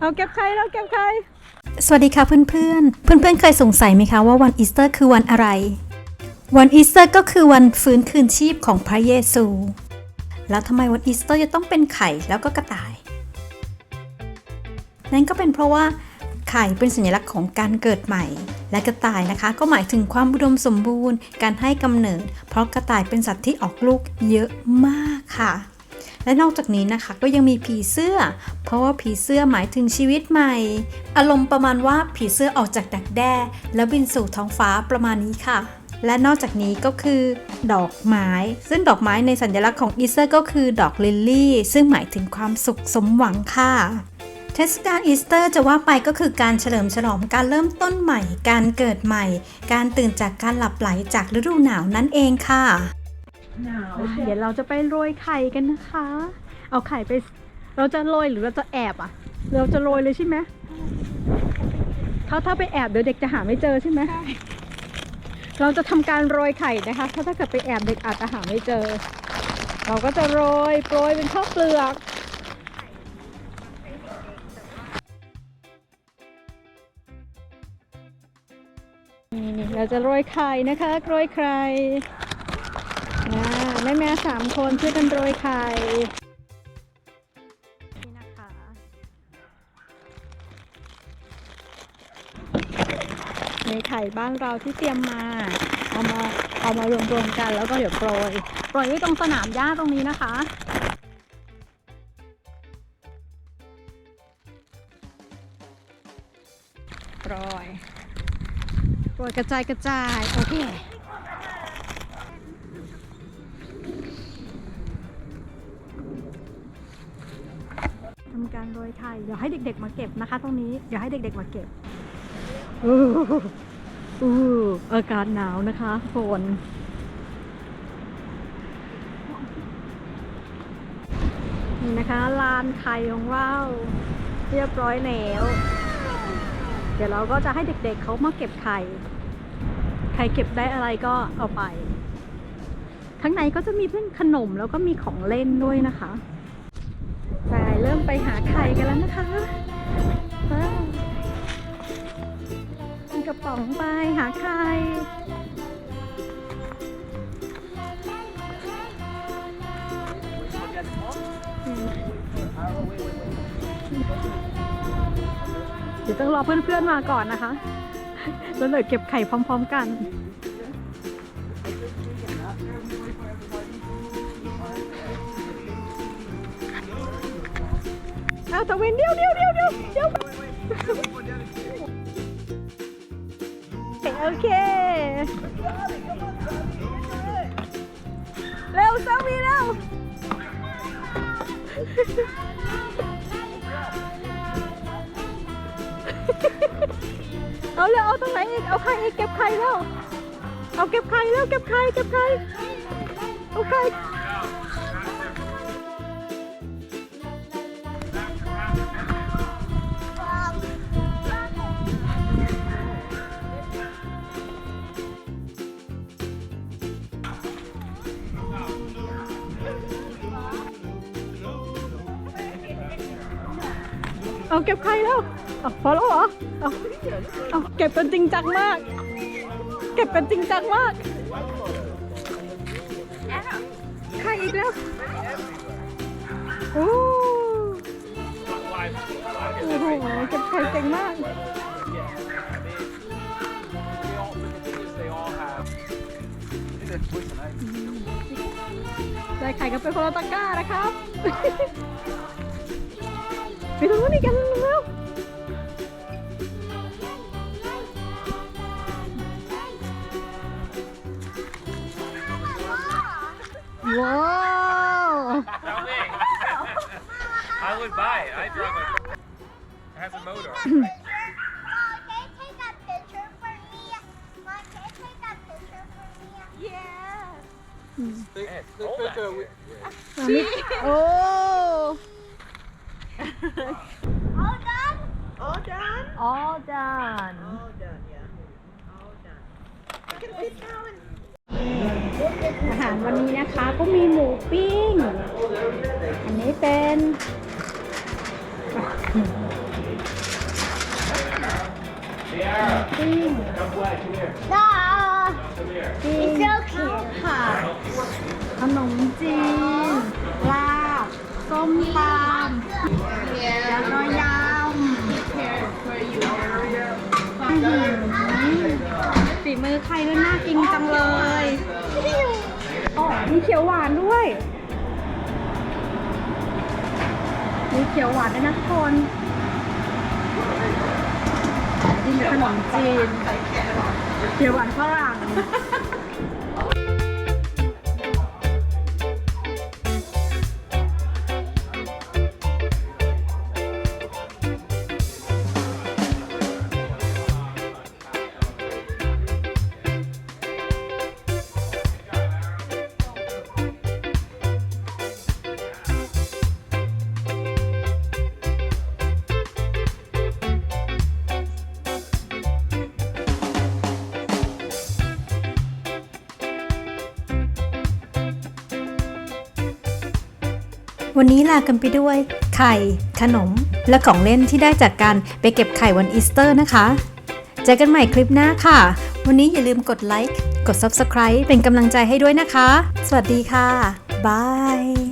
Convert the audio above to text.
เอาเก็บไข่แล้วเก็บไข่สวัสดีค่ะเพื่อนๆเพื่อนๆเคยสงสัยไหมคะว่าวันอีสเตอร์คือวันอะไร วันอีสเตอร์ก็คือวันฟื้นคืนชีพของพระเยซู แล้วทำไมวันอีสเตอร์จะต้องเป็นไข่แล้วก็กระต่าย นั่นก็เป็นเพราะว่าไข่เป็นสัญลักษณ์ของการเกิดใหม่ และกระต่ายนะคะ ก็หมายถึงความอุดมสมบูรณ์ การให้กำเนิด เพราะกระต่ายเป็นสัตว์ที่ออกลูกเยอะมากค่ะ และนอกจากนี้นะคะก็ยังมีผีเสื้อ เพราะว่าผีเสื้อหมายถึงชีวิตใหม่ อารมณ์ประมาณว่าผีเสื้อออกจากดักแด้ แล้วบินสู่ท้องฟ้าประมาณนี้ค่ะ และนอกจากนี้ก็คือ ดอกไม้ ซึ่งดอกไม้ในสัญลักษณ์ของอีสเตอร์ก็คือดอกลิลลี่ ซึ่งหมายถึงความสุขสมหวังค่ะเทศกาลอีสเตอร์จะว่าไปก็คือการเฉลิมฉลองการเริ่มต้นใหม่ การเกิดใหม่ การตื่นจากการหลับไหลจากฤดูหนาวนั่นเองค่ะ เดี๋ยวเราจะไปโรยไข่กันนะคะ เอาไข่ไป เราจะโรยหรือเราจะแอบอะ เราจะโรยเลยใช่ไหมถ้าถ้าไปแอบเดี๋ยวเด็กจะหาไม่เจอใช่ไหม เราจะทำการโรยไข่นะคะ ถ้าถ้าเกิดไปแอบเด็กอาจจะหาไม่เจอ เราก็จะโรยโปรยเป็นข้าวเปลือกนี่นี่เราจะโรยไข่นะคะ โรยไข่ อ่าแม่แม่สามคนช่วยกันโรยไข่นี่นะคะ ในไข่บ้านเราที่เตรียมมา เอามาเอามารวมๆกันแล้วก็เดี๋ยวโปรยโปรยไว้ตรงสนามหญ้าตรงนี้นะคะโปรยโปรยกระจายกระจายโอเค ทำการโรยไข่เดี๋ยวให้เด็ก ๆ มาเก็บนะคะ ตรงนี้เดี๋ยวให้เด็ก ๆ มาเก็บอู้ออากาศหนาวนะคะฝนนี่นะคะลานไข่ของเราเรียบร้อยแล้วเดี๋ยวเราก็จะให้เด็ก ๆเขามาเก็บไข่ ใครเก็บได้อะไรก็เอาไป ข้างในก็จะมีเพื่อนขนมแล้วก็มีของเล่นด้วยนะคะ เริ่มไปหาไข่กันแล้วนะคะไปมีกระป๋องไปหาไข่เดี๋ยวต้องรอเพื่อนๆมาก่อนนะคะ แล้วเดี๋ยวเก็บไข่พร้อม ๆ กัน เอาตะเวนเดียวเดียวเดียวเดียวเดียวโอเค เร็วสามีเร็วเอาเร็วเอาตรงไหนอีก เอาไข่อีกเก็บไข่แล้ว เอาเก็บไข่แล้วเก็บไข่เก็บไข่เอาไข่ เอาเก็บไข่แล้วเอาพอแล้วเหรอเอาเอาเก็บกันจริงจังมาก เก็บกันจริงจังมากไข่อีกแล้วโอ้โอ้โหเก็บไข่เก่งมาก ได้ไข่กันไปคนละตะกร้านะครับ ไปตรงนู้นอีกกันเร็วว้าว I would buy it. I drive a. It has a motor. Mom, can you take that picture for me? Mom, can you take that picture for me? All done? All done? all done All done, yeah. All done. You can sit down and อาหารวันนี้นะคะก็มีหมูปิ้ง อันนี้เป็นปิ้ง No. ปิ้ง It's okay. ค่ะขนมจีนลาบ ส้มตำแล้วก็ยำฝีมือใครก็น่ากินจังเลยอ๋อมีเขียวหวานด้วยมีเขียวหวานด้วยนะทุกคนกินกับขนมจีนเขียวหวานฝรั่ง วันนี้ลากันไปด้วย ไข่ ขนม และของเล่นที่ได้จากการไปเก็บไข่วันอีสเตอร์นะคะ เจอกันใหม่คลิปหน้าค่ะ วันนี้อย่าลืมกดไลค์ กด Subscribe เป็นกำลังใจให้ด้วยนะคะ สวัสดีค่ะบาย